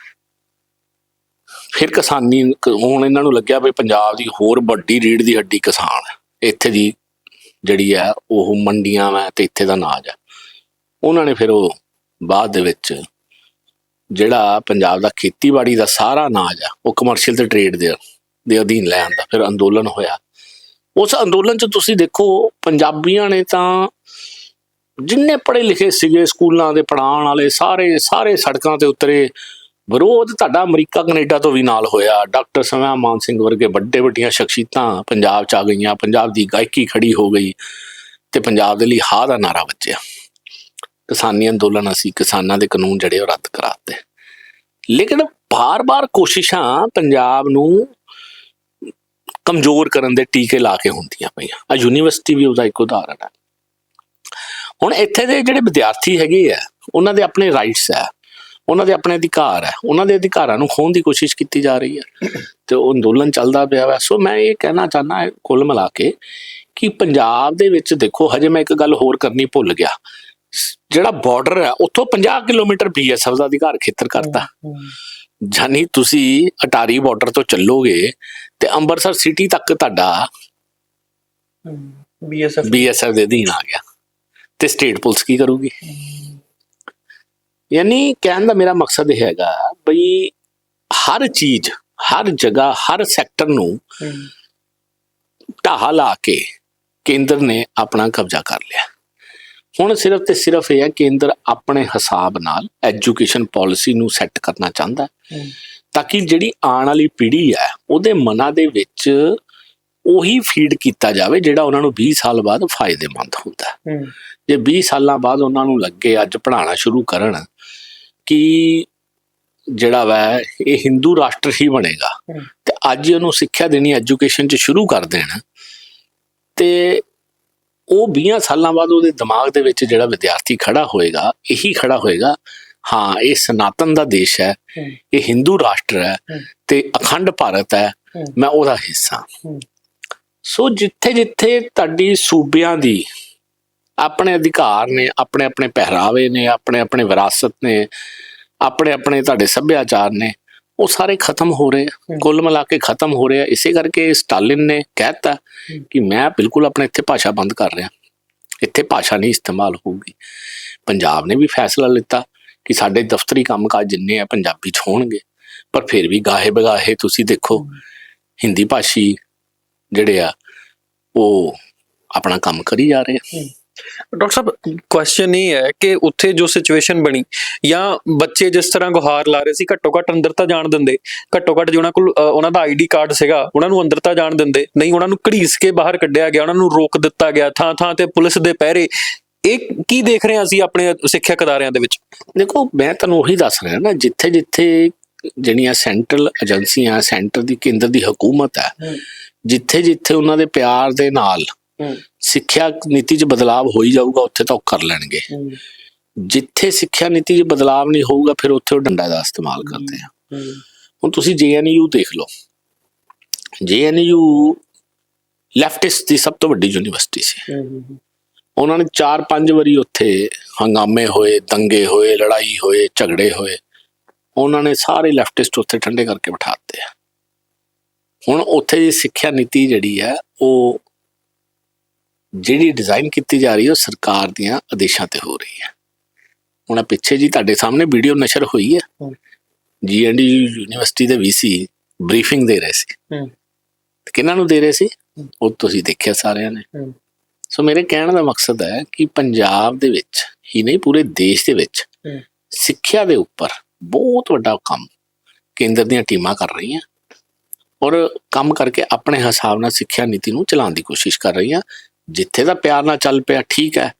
ਫਿਰ ਕਿਸਾਨੀ ਹੁਣ ਇਹਨਾਂ ਨੂੰ ਲੱਗਿਆ ਵੀ ਪੰਜਾਬ ਦੀ ਹੋਰ ਵੱਡੀ ਰੀੜ ਦੀ ਹੱਡੀ ਕਿਸਾਨ ਇੱਥੇ ਦੀ ਜਿਹੜੀ ਹੈ, ਉਹ ਮੰਡੀਆਂ ਵਾ ਤੇ ਇੱਥੇ ਦਾ ਨਾਜ ਹੈ। ਉਹਨਾਂ ਨੇ ਫਿਰ ਉਹ ਬਾਅਦ ਦੇ ਵਿੱਚ ਜਿਹੜਾ ਪੰਜਾਬ ਦਾ ਖੇਤੀਬਾੜੀ ਦਾ ਸਾਰਾ ਅਨਾਜ ਆ, ਉਹ ਕਮਰਸ਼ੀਅਲ ਤੇ ਟ੍ਰੇਡ ਦੇ ਦੇ ਅਧੀਨ ਲੈ ਆਂਦਾ, ਫਿਰ ਅੰਦੋਲਨ ਹੋਇਆ। ਉਸ ਅੰਦੋਲਨ 'ਚ ਤੁਸੀਂ ਦੇਖੋ, ਪੰਜਾਬੀਆਂ ਨੇ ਤਾਂ ਜਿੰਨੇ ਪੜ੍ਹੇ ਲਿਖੇ ਸੀਗੇ, ਸਕੂਲਾਂ ਦੇ ਪੜਾਉਣ ਵਾਲੇ, ਸਾਰੇ ਸਾਰੇ ਸੜਕਾਂ ਤੇ ਉਤਰੇ। ਵਿਰੋਧ ਤੁਹਾਡਾ ਅਮਰੀਕਾ, ਕੈਨੇਡਾ ਤੋਂ ਵੀ ਨਾਲ ਹੋਇਆ। ਡਾਕਟਰ ਸਮਿਆ ਮਾਨ ਸਿੰਘ ਵਰਗੇ ਵੱਡੇ ਵੱਡੀਆਂ ਸ਼ਖਸੀਅਤਾਂ ਪੰਜਾਬ ਚ ਆ ਗਈਆਂ, ਪੰਜਾਬ ਦੀ ਗਾਇਕੀ ਖੜੀ ਹੋ ਗਈ ਤੇ ਪੰਜਾਬ ਦੇ ਲਈ ਹਾ ਦਾ ਨਾਰਾ ਵੱਜਿਆ। ਕਿਸਾਨੀ ਅੰਦੋਲਨ ਅਸੀਂ ਕਿਸਾਨਾਂ ਦੇ ਕਾਨੂੰਨ ਜਿਹੜੇ ਉਹ ਰੱਦ ਕਰਾਤੇ। ਲੇਕਿਨ ਬਾਰ-ਬਾਰ ਕੋਸ਼ਿਸ਼ਾਂ ਪੰਜਾਬ ਨੂੰ ਕਮਜ਼ੋਰ ਕਰਨ ਦੇ ਟੀਕੇ ਲਾ ਕੇ ਹੁੰਦੀਆਂ ਪਈਆਂ। ਆ ਯੂਨੀਵਰਸਿਟੀ ਵੀ ਉਹਦਾ ਇੱਕ ਉਦਾਹਰਣ ਹੈ। ਹੁਣ ਇੱਥੇ ਦੇ ਜਿਹੜੇ ਵਿਦਿਆਰਥੀ ਹੈਗੇ ਆ, ਉਹਨਾਂ ਦੇ ਆਪਣੇ ਰਾਈਟਸ ਹੈ, ਉਹਨਾਂ ਦੇ ਆਪਣੇ ਅਧਿਕਾਰ ਹੈ, ਉਹਨਾਂ ਦੇ ਅਧਿਕਾਰਾਂ ਨੂੰ ਖੋਣ ਦੀ ਕੋਸ਼ਿਸ਼ ਕੀਤੀ ਜਾ ਰਹੀ ਹੈ ਤੇ ਉਹ ਅੰਦੋਲਨ ਚੱਲਦਾ ਪਿਆ ਹੈ ਸੋ ਮੈਂ ਇਹ ਕਹਿਣਾ ਚਾਹਨਾ ਕੁੱਲ ਮਿਲਾ ਕੇ ਕਿ ਪੰਜਾਬ ਦੇ ਵਿੱਚ ਦੇਖੋ, ਹਜੇ ਮੈਂ ਇੱਕ ਗੱਲ ਹੋਰ ਕਰਨੀ ਭੁੱਲ ਗਿਆ। ਜਿਹੜਾ ਬਾਰਡਰ ਹੈ ਉੱਥੋਂ 50 ਕਿਲੋਮੀਟਰ ਬੀਐਸਐਫ ਦਾ ਅਧਿਕਾਰ ਖੇਤਰ ਕਰਤਾ। ਜਾਨੀ ਤੁਸੀਂ ਅਟਾਰੀ ਬਾਰਡਰ ਤੋਂ ਚੱਲੋਗੇ ਤੇ ਅੰਮ੍ਰਿਤਸਰ ਸਿਟੀ ਤੱਕ ਤੁਹਾਡਾ ਬੀਐਸਐਫ ਬੀਐਸਐਫ ਦੇ ਅਧੀਨ ਆ ਗਿਆ। ਤੇ ਸਟੇਟ ਪੁਲਿਸ ਕੀ ਕਰੂਗੀ? ਯਾਨੀ ਕਹਿਣ ਦਾ ਮੇਰਾ ਮਕਸਦ ਇਹ ਹੈਗਾ ਬਈ ਹਰ ਚੀਜ਼ ਹਰ ਜਗ੍ਹਾ ਹਰ ਸੈਕਟਰ ਨੂੰ ਢਾਹਾ ਲਾ ਕੇ ਕੇਂਦਰ ਨੇ ਆਪਣਾ ਕਬਜ਼ਾ ਕਰ ਲਿਆ। ਹੁਣ ਸਿਰਫ ਤੇ ਸਿਰਫ ਇਹ ਹੈ ਕੇਂਦਰ ਆਪਣੇ ਹਿਸਾਬ ਨਾਲ ਐਜੂਕੇਸ਼ਨ ਪਾਲਿਸੀ ਨੂੰ ਸੈੱਟ ਕਰਨਾ ਚਾਹੁੰਦਾ ਹੈ। ਤਾਂ ਕਿ ਜਿਹੜੀ ਆਉਣ ਵਾਲੀ ਪੀੜ੍ਹੀ ਹੈ ਉਹਦੇ ਮਨਾਂ ਦੇ ਵਿੱਚ ਉਹੀ ਫੀਡ ਕੀਤਾ ਜਾਵੇ ਜਿਹੜਾ ਉਹਨਾਂ ਨੂੰ 20 ਸਾਲ ਬਾਅਦ ਫਾਇਦੇਮੰਦ ਹੁੰਦਾ ਜੇ 20 ਸਾਲਾਂ ਬਾਅਦ ਉਹਨਾਂ ਨੂੰ ਲੱਗੇ ਅੱਜ ਪੜ੍ਹਾਉਣਾ ਸ਼ੁਰੂ ਕਰਨ ਕਿ ਜਿਹੜਾ ਵਾ ਇਹ ਹਿੰਦੂ ਰਾਸ਼ਟਰ ਹੀ ਬਣੇਗਾ। ਤੇ ਅੱਜ ਉਹਨੂੰ ਸਿੱਖਿਆ ਦੇਣੀ ਐਜੂਕੇਸ਼ਨ 'ਚ ਸ਼ੁਰੂ ਕਰ ਦੇਣ ਤੇ ਉਹ 20 ਸਾਲਾਂ ਬਾਅਦ ਉਹਦੇ ਦਿਮਾਗ ਦੇ ਵਿੱਚ ਜਿਹੜਾ ਵਿਦਿਆਰਥੀ ਖੜਾ ਹੋਏਗਾ ਇਹੀ ਖੜਾ ਹੋਏਗਾ ਹਾਂ ਇਹ ਸਨਾਤਨ ਦਾ ਦੇਸ਼ ਹੈ। ਇਹ ਹਿੰਦੂ ਰਾਸ਼ਟਰ ਹੈ। ਤੇ ਅਖੰਡ ਭਾਰਤ ਹੈ। ਮੈਂ ਉਹਦਾ ਹਿੱਸਾ। ਸੋ ਜਿੱਥੇ ਜਿੱਥੇ ਤੁਹਾਡੀ ਸੂਬਿਆਂ ਦੀ ਆਪਣੇ ਅਧਿਕਾਰ ਨੇ ਆਪਣੇ ਆਪਣੇ ਪਹਿਰਾਵੇ ਨੇ ਆਪਣੇ ਆਪਣੇ ਵਿਰਾਸਤ ਨੇ ਆਪਣੇ ਆਪਣੇ ਤੁਹਾਡੇ ਸੱਭਿਆਚਾਰ ਨੇ ਉਹ ਸਾਰੇ ਖਤਮ ਹੋ ਰਹੇ ਆ। ਕੁੱਲ ਮਿਲਾ ਕੇ ਖਤਮ ਹੋ ਰਹੇ ਆ। ਇਸੇ ਕਰਕੇ ਸਟਾਲਿਨ ਨੇ ਕਹਿਤਾ ਕਿ ਮੈਂ ਬਿਲਕੁਲ ਆਪਣੇ ਇੱਥੇ ਭਾਸ਼ਾ ਬੰਦ ਕਰ ਰਿਹਾ। ਇੱਥੇ ਭਾਸ਼ਾ ਨਹੀਂ ਇਸਤੇਮਾਲ ਹੋਊਗੀ। ਪੰਜਾਬ ਨੇ ਵੀ ਫੈਸਲਾ ਲਿੱਤਾ ਕਿ ਸਾਡੇ ਦਫ਼ਤਰੀ ਕੰਮਕਾਜ ਜਿੰਨੇ ਆ ਪੰਜਾਬੀ ਚ ਹੋਣਗੇ। ਪਰ ਫਿਰ ਵੀ ਗਾਹੇ ਬਗਾਹੇ ਤੁਸੀਂ ਦੇਖੋ ਹਿੰਦੀ ਭਾਸ਼ੀ ਜਿਹੜੇ ਆ ਉਹ ਆਪਣਾ ਕੰਮ ਕਰੀ ਜਾ ਰਹੇ ਆ। ਡਾਕਟਰ ਸਾਹਿਬ ਕੁਐਸਚਨ ਇਹ ਹੈ ਕਿ ਉੱਥੇ ਜੋ ਸਿਚੁਏਸ਼ਨ ਬਣੀ ਜਾਂ ਬੱਚੇ ਜਿਸ ਤਰ੍ਹਾਂ ਗੁਹਾਰ ਲਾ ਰਹੇ ਸੀ ਘੱਟੋ ਘੱਟ ਅੰਦਰ ਤਾਂ ਜਾਣ ਦਿੰਦੇ ਘੱਟੋ ਘੱਟ ਜੇ ਉਹਨਾਂ ਕੋਲ ਉਹਨਾਂ ਦਾ ਆਈਡੀ ਕਾਰਡ ਸੀਗਾ ਉਹਨਾਂ ਨੂੰ ਅੰਦਰ ਤਾਂ ਜਾਣ ਦਿੰਦੇ ਨਹੀਂ ਉਹਨਾਂ ਨੂੰ ਘੜੀਸ ਕੇ ਬਾਹਰ ਕੱਢਿਆ ਗਿਆ ਉਹਨਾਂ ਨੂੰ ਰੋਕ ਦਿੱਤਾ ਗਿਆ ਥਾਂ ਥਾਂ ਤੇ ਪੁਲਿਸ ਦੇ ਪਹਿਰੇ ਇਹ ਕੀ ਦੇਖ ਰਹੇ ਅਸੀਂ ਆਪਣੇ ਸਿੱਖਿਅਕ ਅਦਾਰਿਆਂ ਦੇ ਵਿੱਚ ਦੇਖੋ ਮੈਂ ਤੁਹਾਨੂੰ ਉਹੀ ਦੱਸ ਰਿਹਾ ਨਾ ਜਿੱਥੇ ਜਿੱਥੇ ਜਿਹੜੀਆਂ ਸੈਂਟਰਲ ਏਜੰਸੀਆਂ ਸੈਂਟਰ ਦੀ ਕੇਂਦਰ ਦੀ ਹਕੂਮਤ ਹੈ। ਜਿੱਥੇ ਜਿੱਥੇ ਉਹਨਾਂ ਦੇ ਪਿਆਰ ਦੇ ਨਾਲ ਸਿੱਖਿਆ ਨੀਤੀ 'ਚ ਬਦਲਾਅ ਹੋ ਹੀ ਜਾਊਗਾ ਉੱਥੇ ਤਾਂ ਉਹ ਕਰ ਲੈਣਗੇ। ਜਿੱਥੇ ਸਿੱਖਿਆ ਨੀਤੀ 'ਚ ਬਦਲਾਅ ਨਹੀਂ ਹੋਊਗਾ ਫਿਰ ਉੱਥੇ ਉਹ ਡੰਡਾ ਦਾ ਇਸਤੇਮਾਲ ਕਰਦੇ ਆ। ਹੁਣ ਤੁਸੀਂ ਜੇਐਨਯੂ ਦੇਖ ਲਓ। ਜੇਐਨਯੂ ਲੈਫਟਿਸਟ ਦੀ ਸਭ ਤੋਂ ਵੱਡੀ ਯੂਨੀਵਰਸਿਟੀ ਸੀ। ਉਹਨਾਂ ਨੇ 4-5 ਵਾਰੀ ਉੱਥੇ ਹੰਗਾਮੇ ਹੋਏ ਦੰਗੇ ਹੋਏ ਲੜਾਈ ਹੋਏ ਝਗੜੇ ਹੋਏ। ਉਹਨਾਂ ਨੇ ਸਾਰੇ ਲੈਫਟਿਸਟ ਉੱਥੇ ਠੰਡੇ ਕਰਕੇ ਬਿਠਾ ਦਿੱਤੇ ਹੁਣ ਉੱਥੇ ਦੀ ਸਿੱਖਿਆ ਨੀਤੀ ਜਿਹੜੀ ਹੈ ਉਹ ਜਿਹੜੀ ਡਿਜ਼ਾਈਨ ਕੀਤੀ ਜਾ ਰਹੀ ਹੈ ਉਹ ਸਰਕਾਰ ਦੀਆਂ ਆਦੇਸ਼ਾਂ ਤੇ ਹੋ ਰਹੀ ਹੈ ਹੁਣ ਪਿੱਛੇ ਜੀ ਤੁਹਾਡੇ ਸਾਹਮਣੇ ਵੀਡੀਓ ਨਸ਼ਰ ਹੋਈ ਹੈ ਹਮ। ਜੀਐਨਡੀ ਯੂਨੀਵਰਸਿਟੀ ਦੇ ਵੀਸੀ ਬਰੀਫਿੰਗ ਦੇ ਰਹੇ ਸੀ। ਤੇ ਕਿਹਨਾਂ ਨੂੰ ਦੇ ਰਹੇ ਸੀ। ਉਹ ਤੁਸੀਂ ਦੇਖਿਆ ਸਾਰਿਆਂ ਨੇ। ਸੋ ਮੇਰੇ ਕਹਿਣ ਦਾ ਮਕਸਦ ਹੈ ਕਿ ਪੰਜਾਬ ਦੇ ਵਿੱਚ ਹੀ ਨਹੀਂ ਪੂਰੇ ਦੇਸ਼ ਦੇ ਵਿੱਚ। ਸਿੱਖਿਆ ਦੇ ਉੱਪਰ ਬਹੁਤ ਵੱਡਾ ਕੰਮ ਕੇਂਦਰ ਦੀਆਂ ਟੀਮਾਂ ਕਰ ਰਹੀਆਂ ਔਰ ਕੰਮ ਕਰਕੇ ਆਪਣੇ ਹਿਸਾਬ ਨਾਲ ਸਿੱਖਿਆ ਨੀਤੀ ਨੂੰ ਚਲਾਉਣ ਦੀ ਕੋਸ਼ਿਸ਼ ਕਰ ਰਹੀਆਂ ਜਿੱਥੇ ਦਾ ਪਿਆਰ ਨਾਲ ਚੱਲ ਪਿਆ, ਠੀਕ ਹੈ।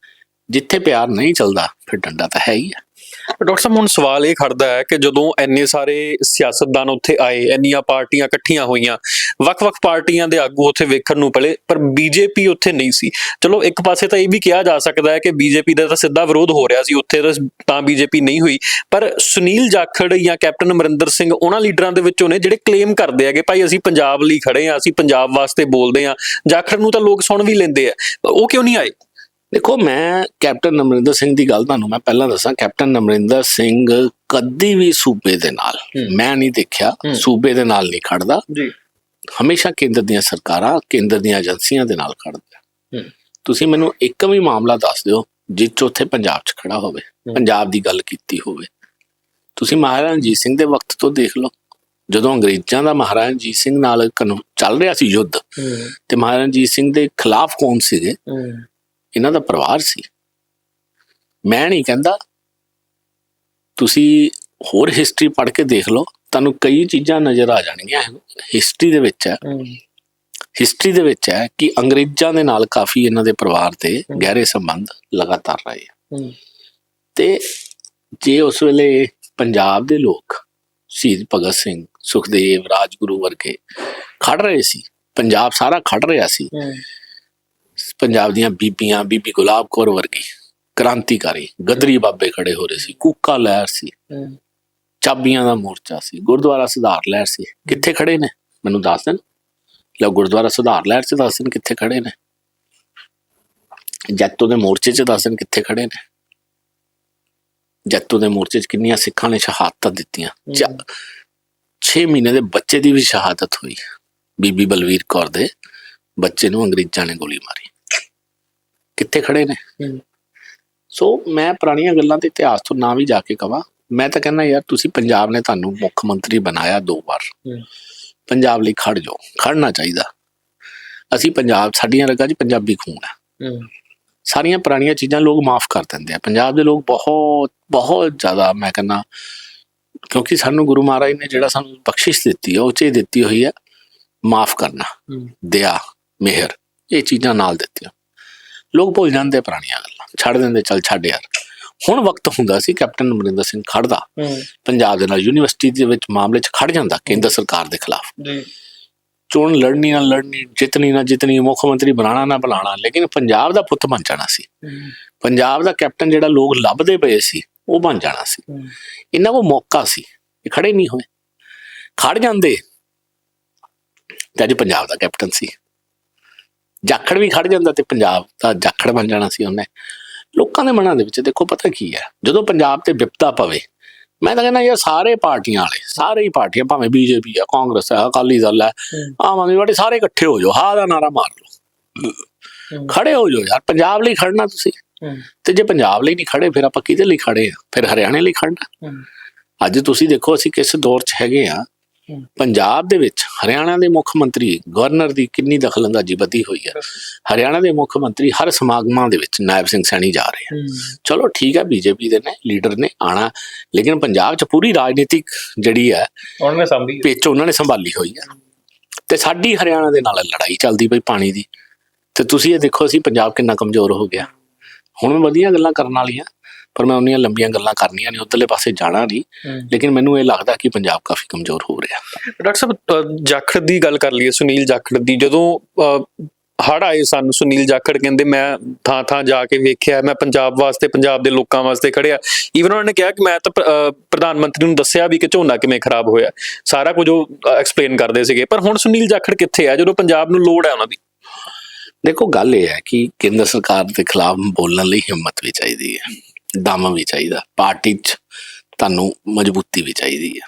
ਜਿੱਥੇ ਪਿਆਰ ਨਹੀਂ ਚੱਲਦਾ, ਫਿਰ ਡੰਡਾ ਤਾਂ ਹੈ ਹੀ ਹੈ। ਡਾਕਟਰ ਸਾਹਿਬ, ਹੁਣ ਸਵਾਲ ਇਹ ਖੜਦਾ ਹੈ ਕਿ ਜਦੋਂ ਇੰਨੇ ਸਾਰੇ ਸਿਆਸਤਦਾਨ ਉੱਥੇ ਆਏ, ਇੰਨੀਆਂ ਪਾਰਟੀਆਂ ਇਕੱਠੀਆਂ ਹੋਈਆਂ, ਵੱਖ-ਵੱਖ ਪਾਰਟੀਆਂ ਦੇ ਆਗੂ ਉੱਥੇ ਵੇਖਣ ਨੂੰ ਪਲੇ, ਪਰ ਬੀਜੇਪੀ ਉੱਥੇ ਨਹੀਂ ਸੀ। ਚਲੋ, ਇੱਕ ਪਾਸੇ ਤਾਂ ਇਹ ਵੀ ਕਿਹਾ ਜਾ ਸਕਦਾ ਹੈ ਕਿ ਬੀਜੇਪੀ ਦਾ ਤਾਂ ਸਿੱਧਾ ਵਿਰੋਧ ਹੋ ਰਿਹਾ ਸੀ, ਉੱਥੇ ਤਾਂ- ਤਾਂ ਬੀਜੇਪੀ ਨਹੀਂ ਹੋਈ। ਪਰ ਸੁਨੀਲ ਜਾਖੜ ਜਾਂ ਕੈਪਟਨ ਅਮਰਿੰਦਰ ਸਿੰਘ, ਉਹਨਾਂ ਲੀਡਰਾਂ ਦੇ ਵਿੱਚੋਂ ਨੇ ਜਿਹੜੇ ਕਲੇਮ ਕਰਦੇ ਆ ਕਿ ਭਾਈ ਅਸੀਂ ਪੰਜਾਬ ਲਈ ਖੜੇ ਆ ਅਸੀਂ ਪੰਜਾਬ ਵਾਸਤੇ ਬੋਲਦੇ ਆ ਜਾਖੜ ਨੂੰ ਤਾਂ ਲੋਕ ਸੁਣ ਵੀ ਲੈਂਦੇ ਆ, ਉਹ ਕਿਉਂ ਨਹੀਂ ਆਏ? ਦੇਖੋ ਮੈਂ ਕੈਪਟਨ ਅਮਰਿੰਦਰ ਸਿੰਘ ਦੀ ਗੱਲ ਤੁਹਾਨੂੰ ਮੈਂ ਪਹਿਲਾਂ ਦੱਸਾਂ ਕੈਪਟਨ ਅਮਰਿੰਦਰ ਸਿੰਘ ਕਦੀ ਵੀ ਸੂਬੇ ਦੇ ਨਾਲ। ਮੈਂ ਨਹੀਂ ਦੇਖਿਆ। ਸੂਬੇ ਦੇ ਨਾਲ ਨਹੀਂ ਖੜਦਾ ਜੀ ਹਮੇਸ਼ਾ ਕੇਂਦਰ ਦੀਆਂ ਸਰਕਾਰਾਂ ਕੇਂਦਰ ਦੀਆਂ ਏਜੰਸੀਆਂ ਦੇ ਨਾਲ ਖੜਦਾ। ਤੁਸੀਂ ਮੈਨੂੰ ਇੱਕ ਵੀ ਮਾਮਲਾ ਦੱਸ ਦਿਓ 'ਚ ਉੱਥੇ ਪੰਜਾਬ 'ਚ ਖੜਾ ਹੋਵੇ। ਪੰਜਾਬ ਦੀ ਗੱਲ ਕੀਤੀ ਹੋਵੇ ਤੁਸੀਂ ਮਹਾਰਾਜਾ ਰਣਜੀਤ ਸਿੰਘ ਦੇ ਵਕਤ ਤੋਂ ਦੇਖ ਲਓ ਜਦੋਂ ਅੰਗਰੇਜ਼ਾਂ ਦਾ ਮਹਾਰਾਜਾ ਰਣਜੀਤ ਸਿੰਘ ਨਾਲ ਚੱਲ ਰਿਹਾ ਸੀ ਯੁੱਧ ਤੇ ਮਹਾਰਾਜਾ ਰਣਜੀਤ ਸਿੰਘ ਦੇ ਖਿਲਾਫ ਕੌਣ ਸੀਗੇ ਇਹਨਾਂ ਦਾ ਪਰਿਵਾਰ ਸੀ। ਮੈਂ ਨਹੀਂ ਕਹਿੰਦਾ ਤੁਸੀਂ ਹੋਰ ਹਿਸਟਰੀ ਪੜ੍ਹ ਕੇ ਦੇਖ ਲਓ ਤੁਹਾਨੂੰ ਕਈ ਚੀਜ਼ਾਂ ਨਜ਼ਰ ਆ ਜਾਣਗੀਆਂ। ਹਿਸਟਰੀ ਦੇ ਵਿੱਚ ਹੈ ਹਿਸਟਰੀ ਦੇ ਵਿੱਚ ਹੈ ਕਿ ਅੰਗਰੇਜ਼ਾਂ ਦੇ ਨਾਲ ਕਾਫੀ ਇਹਨਾਂ ਦੇ ਪਰਿਵਾਰ ਹਮ। ਗਹਿਰੇ ਸੰਬੰਧ ਲਗਾਤਾਰ ਰਹੇ ਆ। ਤੇ ਜੇ ਉਸ ਵੇਲੇ ਪੰਜਾਬ ਦੇ ਲੋਕ ਸ਼ਹੀਦ ਭਗਤ ਸਿੰਘ ਸੁਖਦੇਵ ਰਾਜਗੁਰੂ ਵਰਗੇ ਖੜ ਰਹੇ ਸੀ ਪੰਜਾਬ ਸਾਰਾ ਖੜ ਰਿਹਾ ਸੀ ਪੰਜਾਬ ਦੀਆਂ ਬੀਬੀਆਂ ਬੀਬੀ ਗੁਲਾਬ ਕੌਰ ਵਰਗੀ ਕ੍ਰਾਂਤੀਕਾਰੀ ਗਦਰੀ ਬਾਬੇ ਖੜੇ ਹੋ ਰਹੇ ਸੀ ਕੂਕਾ ਲਹਿਰ ਸੀ ਚਾਬੀਆਂ ਦਾ ਮੋਰਚਾ ਸੀ ਗੁਰਦੁਆਰਾ ਸੁਧਾਰ ਲਹਿਰ ਸੀ। ਕਿੱਥੇ ਖੜੇ ਨੇ? ਮੈਨੂੰ ਦੱਸ ਦੇਣ। ਲਓ ਗੁਰਦੁਆਰਾ ਸੁਧਾਰ ਲਹਿਰ ਚ ਦੱਸ ਦੇਣ ਕਿੱਥੇ ਖੜੇ ਨੇ। ਜੱਤੋ ਦੇ ਮੋਰਚੇ ਚ ਦੱਸ ਦੇਣ ਕਿੱਥੇ ਖੜੇ ਨੇ। ਜੱਤੋ ਦੇ ਮੋਰਚੇ ਚ ਕਿੰਨੀਆਂ ਸਿੱਖਾਂ ਨੇ ਸ਼ਹਾਦਤਾਂ ਦਿੱਤੀਆਂ। 6 ਮਹੀਨੇ ਦੇ ਬੱਚੇ ਦੀ ਵੀ ਸ਼ਹਾਦਤ ਹੋਈ। ਬੀਬੀ ਬਲਵੀਰ ਕੌਰ ਦੇ ਬੱਚੇ ਨੂੰ ਅੰਗਰੇਜ਼ਾਂ ਨੇ ਗੋਲੀ ਮਾਰੀ। ਕਿੱਥੇ ਖੜੇ ਨੇ। ਸੋ ਮੈਂ ਪੁਰਾਣੀਆਂ ਗੱਲਾਂ ਤੇ ਇਤਿਹਾਸ ਤੋਂ ਨਾ ਵੀ ਜਾ ਕੇ ਕਵਾਂ। ਮੈਂ ਤਾਂ ਕਹਿੰਦਾ ਯਾਰ ਤੁਸੀਂ ਪੰਜਾਬ ਨੇ ਤੁਹਾਨੂੰ ਮੁੱਖ ਮੰਤਰੀ ਬਣਾਇਆ ਦੋ ਵਾਰ। ਪੰਜਾਬ ਲਈ ਖੜ ਜਾਓ ਖੜਨਾ ਚਾਹੀਦਾ। ਅਸੀਂ ਪੰਜਾਬ ਸਾਡੀਆਂ ਰਗਾਂ 'ਚ ਪੰਜਾਬੀ ਖੂਨ ਹੈ। ਸਾਰੀਆਂ ਪੁਰਾਣੀਆਂ ਚੀਜ਼ਾਂ ਲੋਕ ਮਾਫ ਕਰ ਦਿੰਦੇ ਆ। ਪੰਜਾਬ ਦੇ ਲੋਕ ਬਹੁਤ ਬਹੁਤ ਜ਼ਿਆਦਾ ਮੈਂ ਕਹਿੰਦਾ ਕਿਉਂਕਿ ਸਾਨੂੰ ਗੁਰੂ ਮਹਾਰਾਜ ਨੇ ਜਿਹੜਾ ਸਾਨੂੰ ਬਖਸ਼ਿਸ਼ ਦਿੱਤੀ ਹੈ ਉਹ 'ਚ ਦਿੱਤੀ ਹੋਈ ਹੈ ਮਾਫ ਕਰਨਾ ਦਇਆ ਮਿਹਰ ਇਹ ਚੀਜ਼ਾਂ ਨਾਲ ਦਿੱਤੀਆਂ। ਲੋਕ ਭੁੱਲ ਜਾਂਦੇ ਪੁਰਾਣੀਆਂ ਗੱਲਾਂ। ਛੱਡ ਦਿੰਦੇ ਚੱਲ ਛੱਡ ਯਾਰ। ਹੁਣ ਵਕਤ ਹੁੰਦਾ ਸੀ ਕੈਪਟਨ ਅਮਰਿੰਦਰ ਸਿੰਘ ਖੜਦਾ। ਪੰਜਾਬ ਦੇ ਨਾਲ ਯੂਨੀਵਰਸਿਟੀ ਦੇ ਵਿੱਚ ਮਾਮਲੇ 'ਚ ਖੜ ਜਾਂਦਾ ਕੇਂਦਰ ਸਰਕਾਰ ਦੇ ਖਿਲਾਫ। ਜੀ। ਚੋਣ ਲੜਨੀ ਨਾ ਲੜਨੀ ਜਿੱਤਨੀ ਨਾ ਜਿੱਤਨੀ ਮੁੱਖ ਮੰਤਰੀ ਬਣਾਣਾ ਨਾ ਬਣਾਣਾ ਲੇਕਿਨ ਪੰਜਾਬ ਦਾ ਪੁੱਤ ਬਣ ਜਾਣਾ ਸੀ। ਪੰਜਾਬ ਦਾ ਕੈਪਟਨ ਜਿਹੜਾ ਲੋਕ ਲੱਭਦੇ ਪਏ ਸੀ ਉਹ ਬਣ ਜਾਣਾ ਸੀ। ਇਹਨਾਂ ਕੋਲ ਮੌਕਾ ਸੀ ਇਹ ਖੜੇ ਨਹੀਂ ਹੋਏ। ਖੜ ਜਾਂਦੇ ਤੇ ਅੱਜ ਪੰਜਾਬ ਦਾ ਕੈਪਟਨ ਸੀ। ਜਾਖੜ ਵੀ ਖੜ ਜਾਂਦਾ ਤੇ ਪੰਜਾਬ ਦਾ ਜਾਖੜ ਬਣ ਜਾਣਾ ਸੀ ਉਹਨੇ। ਲੋਕਾਂ ਦੇ ਮਨਾਂ ਦੇ ਵਿੱਚ ਦੇਖੋ ਪਤਾ ਕੀ ਹੈ ਜਦੋਂ ਪੰਜਾਬ ਤੇ ਵਿਪਤਾ ਪਵੇ ਮੈਂ ਤਾਂ ਕਹਿੰਦਾ ਯਾਰ ਸਾਰੇ ਪਾਰਟੀਆਂ ਵਾਲੇ ਸਾਰੇ ਹੀ ਪਾਰਟੀਆਂ ਭਾਵੇਂ ਬੀਜੇਪੀ ਆ ਕਾਂਗਰਸ ਆ ਅਕਾਲੀ ਦਲ ਆ ਆਮ ਆਦਮੀ ਪਾਰਟੀ ਸਾਰੇ ਇਕੱਠੇ ਹੋ ਜਾਓ ਹਾਂ ਦਾ ਨਾਰਾ ਮਾਰ ਲਓ। ਖੜੇ ਹੋ ਜਾਓ ਯਾਰ ਪੰਜਾਬ ਲਈ ਖੜਨਾ ਤੁਸੀਂ। ਤੇ ਜੇ ਪੰਜਾਬ ਲਈ ਨਹੀਂ ਖੜੇ ਫਿਰ ਆਪਾਂ ਕਿਹਦੇ ਲਈ ਖੜੇ ਆ? ਫਿਰ ਹਰਿਆਣੇ ਲਈ ਖੜਨਾ। ਅੱਜ ਤੁਸੀਂ ਦੇਖੋ ਅਸੀਂ ਕਿਸ ਦੌਰ 'ਚ ਹੈਗੇ ਆ। ਪੰਜਾਬ ਦੇ ਵਿੱਚ ਹਰਿਆਣਾ ਦੇ ਮੁੱਖ ਮੰਤਰੀ ਗਵਰਨਰ ਦੀ ਕਿੰਨੀ ਦਖਲਅੰਦਾਜ਼ੀ ਵਧੀ ਹੋਈ ਹੈ? ਹਰਿਆਣਾ ਦੇ ਮੁੱਖ ਮੰਤਰੀ ਹਰ ਸਮਾਗਮਾਂ ਦੇ ਵਿੱਚ ਨਾਇਬ ਸਿੰਘ ਸੈਣੀ ਜਾ ਰਹੇ ਆ ਚਲੋ ਠੀਕ ਹੈ ਬੀਜੇਪੀ ਦੇ ਨੇ ਲੀਡਰ ਨੇ ਆਣਾ ਲੇਕਿਨ ਪੰਜਾਬ 'ਚ ਪੂਰੀ ਰਾਜਨੀਤਿਕ ਜਿਹੜੀ ਹੈ ਉਹਨਾਂ ਨੇ ਸੰਭੀ ਪਿੱਚ ਉਹਨਾਂ ਨੇ ਸੰਭਾਲੀ ਹੋਈ ਹੈ। ਤੇ ਸਾਡੀ ਹਰਿਆਣਾ ਦੇ ਨਾਲ ਲੜਾਈ ਚੱਲਦੀ ਪਈ ਪਾਣੀ ਦੀ। ਤੇ ਤੁਸੀਂ ਇਹ ਦੇਖੋ ਅਸੀਂ ਪੰਜਾਬ ਕਿੰਨਾ ਕਮਜ਼ੋਰ ਹੋ ਗਿਆ। ਹੁਣ ਵਧੀਆ ਗੱਲਾਂ ਕਰਨ ਵਾਲੀਆਂ ਪਰ ਮੈਂ ਉਹਨੀਆਂ ਲੰਬੀਆਂ ਗੱਲਾਂ ਕਰਨੀਆਂ ਨਹੀਂ ਉਧਰਲੇ ਪਾਸੇ ਜਾਣਾ ਨਹੀਂ। ਲੇਕਿਨ ਮੈਨੂੰ ਇਹ ਲੱਗਦਾ ਕਿ ਪੰਜਾਬ ਕਾਫੀ ਕਮਜ਼ੋਰ ਹੋ ਰਿਹਾ। ਡਾਕਟਰ ਸਾਹਿਬ ਜਾਖੜ ਦੀ ਗੱਲ ਕਰ ਲਈਏ ਸੁਨੀਲ ਜਾਖੜ ਦੀ। ਜਦੋਂ ਹੜ ਆਏ ਸਨ ਸੁਨੀਲ ਜਾਖੜ ਕਹਿੰਦੇ ਮੈਂ ਥਾਂ ਥਾਂ ਜਾ ਕੇ ਵੇਖਿਆ ਮੈਂ ਪੰਜਾਬ ਵਾਸਤੇ ਪੰਜਾਬ ਦੇ ਲੋਕਾਂ ਵਾਸਤੇ ਖੜਿਆ ਈਵਨ ਉਹਨਾਂ ਨੇ ਕਿਹਾ ਕਿ ਮੈਂ ਤਾਂ ਪ੍ਰਧਾਨ ਮੰਤਰੀ ਨੂੰ ਦੱਸਿਆ ਵੀ ਕਿ ਝੋਨਾ ਕਿਵੇਂ ਖਰਾਬ ਹੋਇਆ। ਸਾਰਾ ਕੁਝ ਉਹ ਐਕਸਪਲੇਨ ਕਰਦੇ ਸੀਗੇ। ਪਰ ਹੁਣ ਸੁਨੀਲ ਜਾਖੜ ਕਿੱਥੇ ਆ? ਜਦੋਂ ਪੰਜਾਬ ਨੂੰ ਲੋੜ ਹੈ ਉਹਨਾਂ ਦੀ। ਦੇਖੋ ਗੱਲ ਇਹ ਹੈ ਕਿ ਕੇਂਦਰ ਸਰਕਾਰ ਦੇ ਖਿਲਾਫ ਬੋਲਣ ਲਈ ਹਿੰਮਤ ਵੀ ਚਾਹੀਦੀ ਹੈ। ਦਮ ਵੀ ਚਾਹੀਦਾ। ਪਾਰਟੀ 'ਚ ਤੁਹਾਨੂੰ ਮਜ਼ਬੂਤੀ ਵੀ ਚਾਹੀਦੀ ਹੈ।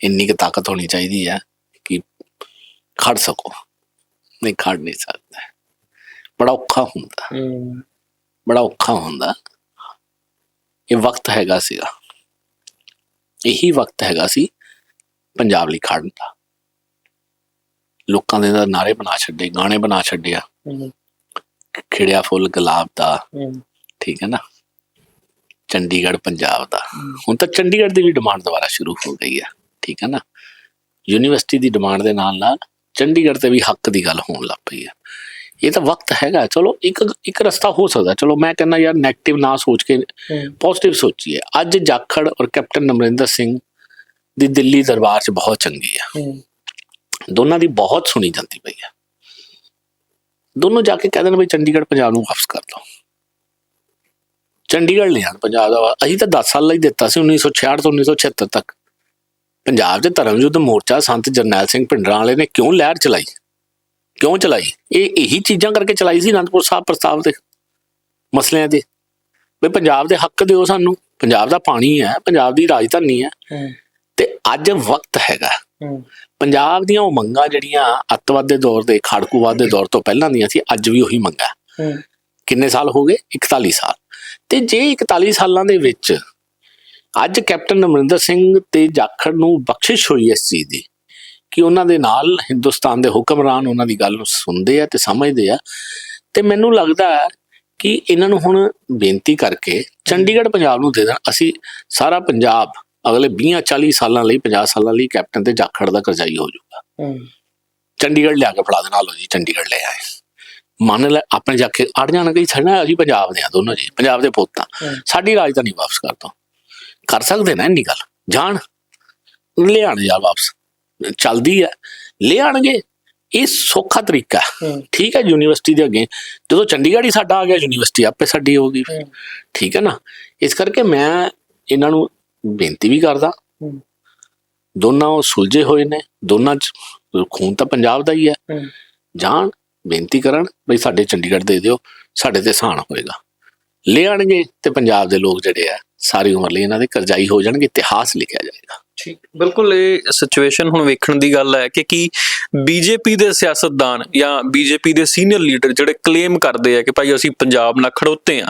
ਇੰਨੀ ਕੁ ਤਾਕਤ ਹੋਣੀ ਚਾਹੀਦੀ ਹੈ ਕਿ ਖੜ ਸਕੋ। ਨਹੀਂ ਖੜ ਨਹੀਂ ਸਕਦਾ। ਬੜਾ ਔਖਾ ਹੁੰਦਾ। ਬੜਾ ਔਖਾ ਹੁੰਦਾ। ਇਹ ਵਕਤ ਹੈਗਾ ਸੀਗਾ। ਇਹੀ ਵਕਤ ਹੈਗਾ ਸੀ ਪੰਜਾਬ ਲਈ ਖੜਨ ਦਾ। ਲੋਕਾਂ ਦੇ ਤਾਂ ਨਾਰੇ ਬਣਾ ਛੱਡੇ ਗਾਣੇ ਬਣਾ ਛੱਡਿਆ ਖਿੜਿਆ ਫੁੱਲ ਗੁਲਾਬ ਦਾ। ਠੀਕ ਹੈ ਨਾ? ਚੰਡੀਗੜ੍ਹ ਪੰਜਾਬ ਦਾ। ਹੁਣ ਤਾਂ ਚੰਡੀਗੜ੍ਹ ਦੀ ਵੀ ਡਿਮਾਂਡ ਦੁਬਾਰਾ ਸ਼ੁਰੂ ਹੋ ਗਈ ਹੈ ਠੀਕ ਹੈ ਨਾ? ਯੂਨੀਵਰਸਿਟੀ ਦੀ ਡਿਮਾਂਡ ਦੇ ਨਾਲ ਨਾਲ ਚੰਡੀਗੜ੍ਹ ਤੇ ਵੀ ਹੱਕ ਦੀ ਗੱਲ ਹੋਣ ਲੱਗ ਪਈ ਹੈ ਇਹ ਤਾਂ ਵਕਤ ਹੈਗਾ। ਚਲੋ ਇੱਕ ਇੱਕ ਰਸਤਾ ਹੋ ਸਕਦਾ। ਚਲੋ ਮੈਂ ਕਹਿੰਦਾ ਯਾਰ 네ਗੇਟਿਵ ਨਾ ਸੋਚ ਕੇ ਪੋਜ਼ਿਟਿਵ ਸੋਚੀਏ। ਅੱਜ ਜਾਖੜ ਔਰ ਕੈਪਟਨ ਅਮਰਿੰਦਰ ਸਿੰਘ ਦੀ ਦਿੱਲੀ ਦਰਬਾਰ 'ਚ ਬਹੁਤ ਚੰਗੀ ਹੈ। ਦੋਨਾਂ ਦੀ ਬਹੁਤ ਸੁਣੀ ਜਾਂਦੀ ਪਈ ਹੈ ਦੋਨੋਂ ਜਾ ਕੇ ਕਹਿ ਦੇਣ ਵੀ ਚੰਡੀਗੜ੍ਹ ਪੰਜਾਬ ਨੂੰ ਵਾਪਸ ਕਰ ਦਿਓ ਚੰਡੀਗੜ੍ਹ ਲੈ ਆਣ ਪੰਜਾਬ ਦਾ ਅਸੀਂ ਤਾਂ 10 ਸਾਲ ਲਈ ਦਿੱਤਾ ਸੀ 1966 ਤੋਂ 1976 ਤੱਕ। ਪੰਜਾਬ ਦੇ ਧਰਮ ਯੁੱਧ ਮੋਰਚਾ ਸੰਤ ਜਰਨੈਲ ਸਿੰਘ ਭਿੰਡਰਾਂ ਵਾਲੇ ਨੇ ਕਿਉਂ ਲਹਿਰ ਚਲਾਈ? ਕਿਉਂ ਚਲਾਈ? ਇਹ ਇਹੀ ਚੀਜ਼ਾਂ ਕਰਕੇ ਚਲਾਈ ਸੀ ਅਨੰਦਪੁਰ ਸਾਹਿਬ ਪ੍ਰਸਤਾਵ ਦੇ ਮਸਲਿਆਂ ਦੇ ਵੀ ਪੰਜਾਬ ਦੇ ਹੱਕ ਦਿਓ ਸਾਨੂੰ। ਪੰਜਾਬ ਦਾ ਪਾਣੀ ਹੈ ਪੰਜਾਬ ਦੀ ਰਾਜਧਾਨੀ ਹੈ। ਤੇ ਅੱਜ ਵਕਤ ਹੈਗਾ। ਪੰਜਾਬ ਦੀਆਂ ਉਹ ਮੰਗਾਂ ਜਿਹੜੀਆਂ ਅੱਤਵਾਦ ਦੇ ਦੌਰ ਦੇ ਖਾੜਕੂਵਾਦ ਦੇ ਦੌਰ ਤੋਂ ਪਹਿਲਾਂ ਦੀਆਂ ਸੀ ਅੱਜ ਵੀ ਉਹੀ ਮੰਗਾਂ। ਕਿੰਨੇ ਸਾਲ ਹੋ ਗਏ? 41 ਸਾਲ। ਤੇ ਜੇ 41 ਸਾਲਾਂ ਦੇ ਵਿੱਚ ਅੱਜ ਕੈਪਟਨ ਅਮਰਿੰਦਰ ਸਿੰਘ ਤੇ ਜਾਖੜ ਨੂੰ ਬਖਸ਼ਿਸ਼ ਹੋਈ ਇਸ ਚੀਜ਼ ਦੀ ਕਿ ਉਹਨਾਂ ਦੇ ਨਾਲ ਹਿੰਦੁਸਤਾਨ ਦੇ ਹੁਕਮਰਾਨ ਉਹਨਾਂ ਦੀ ਗੱਲ ਨੂੰ ਸੁਣਦੇ ਆ ਤੇ ਸਮਝਦੇ ਆ ਤੇ ਮੈਨੂੰ ਲੱਗਦਾ ਕਿ ਇਹਨਾਂ ਨੂੰ ਹੁਣ ਬੇਨਤੀ ਕਰਕੇ ਚੰਡੀਗੜ੍ਹ ਪੰਜਾਬ ਨੂੰ ਦੇ ਦੇਣ। ਅਸੀਂ ਸਾਰਾ ਪੰਜਾਬ ਅਗਲੇ 20 40 ਸਾਲਾਂ ਲਈ 50 ਸਾਲਾਂ ਲਈ ਕੈਪਟਨ ਤੇ ਜਾਖੜ ਦਾ ਕਰਜ਼ਾਈ ਹੋ ਜਾਊਗਾ। ਚੰਡੀਗੜ੍ਹ ਲਿਆ ਕੇ ਫੜਾ ਦੇਣਾ। ਲਓ ਜੀ ਚੰਡੀਗੜ੍ਹ ਲੈ ਆਏ। ਮੰਨ ਲੈ ਆਪਣੇ ਜਾ ਕੇ ਅੜ ਜਾਣ ਗਈ ਛੜਨਾ ਅਸੀਂ ਪੰਜਾਬ ਦੇ ਆ ਦੋਨੋਂ ਜੀ ਪੰਜਾਬ ਦੇ ਪੁੱਤ। ਆ। ਸਾਡੀ ਰਾਜਧਾਨੀ ਵਾਪਸ ਕਰ ਦੋ ਕਰ ਸਕਦੇ ਨਾ ਇੰਨੀ ਗੱਲ? ਜਾਣ। ਲਿਆਣ ਜਾ ਵਾਪਸ। ਚੱਲਦੀ ਹੈ। ਲਿਆਣਗੇ ਇਹ ਸੌਖਾ ਤਰੀਕਾ ਹੈ। ਠੀਕ ਹੈ ਯੂਨੀਵਰਸਿਟੀ ਦੇ ਅੱਗੇ। ਜਦੋਂ ਚੰਡੀਗੜ੍ਹ ਹੀ ਸਾਡਾ ਆ ਗਿਆ ਯੂਨੀਵਰਸਿਟੀ ਆਪੇ ਸਾਡੀ ਹੋ ਗਈ। ਠੀਕ ਹੈ ਨਾ? ਇਸ ਕਰਕੇ ਮੈਂ ਇਹਨਾਂ ਨੂੰ ਬੇਨਤੀ ਵੀ ਕਰਦਾ। ਦੋਨਾਂ ਉਹ ਸੁਲਝੇ ਹੋਏ ਨੇ। ਦੋਨਾਂ ਚ ਖੂਨ ਤਾਂ ਪੰਜਾਬ ਦਾ ਹੀ। ਹੈ। ਜਾਣ। ਬੇਨਤੀ ਕਰਨ ਬਈ ਸਾਡੇ ਚੰਡੀਗੜ੍ਹ ਦੇ ਦਿਓ, ਸਾਡੇ ਤੇ ਸਾਨ ਹੋਏਗਾ। ਲੈ ਆਣਗੇ ਤੇ ਪੰਜਾਬ ਦੇ ਲੋਕ ਜਿਹੜੇ ਆ, ਸਾਰੀ ਉਮਰ ਲਈ ਇਹਨਾਂ ਦੇ ਕਰਜ਼ਾਈ ਹੋ ਜਾਣਗੇ, ਇਤਿਹਾਸ ਲਿਖਿਆ ਜਾਏਗਾ। ਠੀਕ, ਬਿਲਕੁਲ ਇਹ ਸਿਚੁਏਸ਼ਨ ਹੁਣ ਵੇਖਣ ਦੀ ਗੱਲ ਹੈ ਕਿ ਕੀ ਬੀਜੇਪੀ ਦੇ ਸਿਆਸਤਦਾਨ ਜਾਂ ਬੀਜੇਪੀ ਦੇ ਸੀਨੀਅਰ ਲੀਡਰ ਜਿਹੜੇ ਕਲੇਮ ਕਰਦੇ ਆ ਕਿ ਭਾਈ ਅਸੀਂ ਪੰਜਾਬ ਨਾਲ ਖੜੋਤੇ ਆ,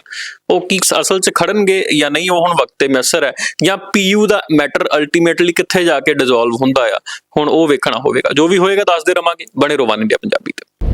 ਉਹ ਕੀ ਅਸਲ 'ਚ ਖੜਨਗੇ ਜਾਂ ਨਹੀਂ, ਉਹ ਹੁਣ ਵਕਤ ਮੈਸਰ ਹੈ। ਜਾਂ ਪੀਯੂ ਦਾ ਮੈਟਰ ਅਲਟੀਮੇਟਲੀ ਕਿੱਥੇ ਜਾ ਕੇ ਡਿਸੋਲਵ ਹੁੰਦਾ ਆ, ਹੁਣ ਉਹ ਵੇਖਣਾ ਹੋਵੇਗਾ। ਜੋ ਵੀ ਹੋਏਗਾ, ਦੱਸਦੇ ਰਵਾਂਗੇ। ਬਣੇ ਰਵਾਨ ਇੰਡੀਆ ਪੰਜਾਬੀ ਤੇ।